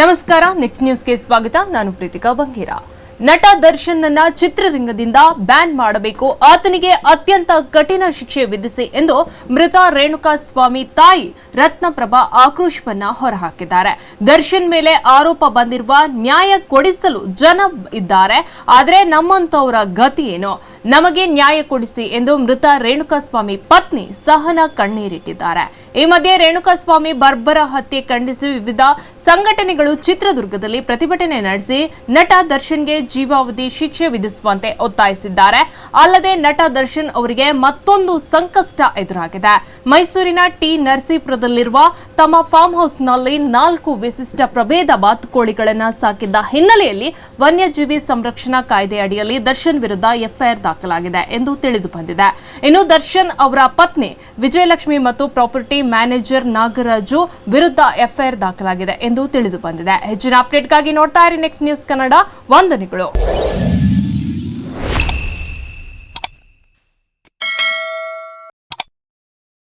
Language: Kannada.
ನಮಸ್ಕಾರ. ನೆಕ್ಸ್ಟ್ ನ್ಯೂಸ್ಗೆ ಸ್ವಾಗತ. ನಾನು ಪ್ರೀತಿಕಾ ಬಂಗೇರ. ನಟ ದರ್ಶನ್ ನನ್ನ ಚಿತ್ರರಂಗದಿಂದ ಬ್ಯಾನ್ ಮಾಡಬೇಕು. ಆತನಿಗೆ ಅತ್ಯಂತ ಕಠಿಣ ಶಿಕ್ಷೆ ವಿಧಿಸಿ ಎಂದು ಮೃತ ರೇಣುಕಾ ಸ್ವಾಮಿ ತಾಯಿ ರತ್ನಪ್ರಭಾ ಆಕ್ರೋಶವನ್ನ ಹೊರಹಾಕಿದ್ದಾರೆ. ದರ್ಶನ್ ಮೇಲೆ ಆರೋಪ ಬಂದಿರುವ ನ್ಯಾಯ ಕೊಡಿಸಲು ಜನ ಇದ್ದಾರೆ. ಆದರೆ ನಮ್ಮಂತವರ ಗತಿ ಏನು? ನಮಗೆ ನ್ಯಾಯ ಕೊಡಿಸಿ ಎಂದು ಮೃತ ರೇಣುಕಾಸ್ವಾಮಿ ಪತ್ನಿ ಸಹನ ಕಣ್ಣೀರಿಟ್ಟಿದ್ದಾರೆ. ಈ ಮಧ್ಯೆ ರೇಣುಕಾಸ್ವಾಮಿ ಬರ್ಬರ ಹತ್ಯೆ ಖಂಡಿಸಿ ವಿವಿಧ ಸಂಘಟನೆಗಳು ಚಿತ್ರದುರ್ಗದಲ್ಲಿ ಪ್ರತಿಭಟನೆ ನಡೆಸಿ ನಟ ದರ್ಶನ್ಗೆ ಜೀವಾವಧಿ ಶಿಕ್ಷೆ ವಿಧಿಸುವಂತೆ ಒತ್ತಾಯಿಸಿದ್ದಾರೆ. ಅಲ್ಲದೆ ನಟ ದರ್ಶನ್ ಅವರಿಗೆ ಮತ್ತೊಂದು ಸಂಕಷ್ಟ ಎದುರಾಗಿದೆ. ಮೈಸೂರಿನ ಟಿ ನರಸೀಪುರದಲ್ಲಿರುವ ತಮ್ಮ ಫಾರ್ಮ್ ಹೌಸ್ನಲ್ಲಿ ನಾಲ್ಕು ವಿಶಿಷ್ಟ ಪ್ರಭೇದ ಬಾತುಕೋಳಿಗಳನ್ನು ಸಾಕಿದ್ದ ಹಿನ್ನೆಲೆಯಲ್ಲಿ ವನ್ಯಜೀವಿ ಸಂರಕ್ಷಣಾ ಕಾಯ್ದೆ ಅಡಿಯಲ್ಲಿ ದರ್ಶನ್ ವಿರುದ್ಧ ಎಫ್ಐಆರ್ ದಾಖಲಾಗಿದೆ ಎಂದು ತಿಳಿದು ಬಂದಿದೆ. ಇನ್ನು ದರ್ಶನ್ ಅವರ ಪತ್ನಿ ವಿಜಯಲಕ್ಷ್ಮಿ ಮತ್ತು ಪ್ರಾಪರ್ಟಿ ಮ್ಯಾನೇಜರ್ ನಾಗರಾಜು ವಿರುದ್ಧ ಎಫ್ಐಆರ್ ದಾಖಲಾಗಿದೆ ಎಂದು ತಿಳಿದು ಬಂದಿದೆ. ಹೆಚ್ಚಿನ ಅಪ್ಡೇಟ್ಗಾಗಿ ನೋಡ್ತಾ ಇರಿ ನೆಕ್ಸ್ಟ್ ನ್ಯೂಸ್ ಕನ್ನಡ ವಂದನೆಗಳು.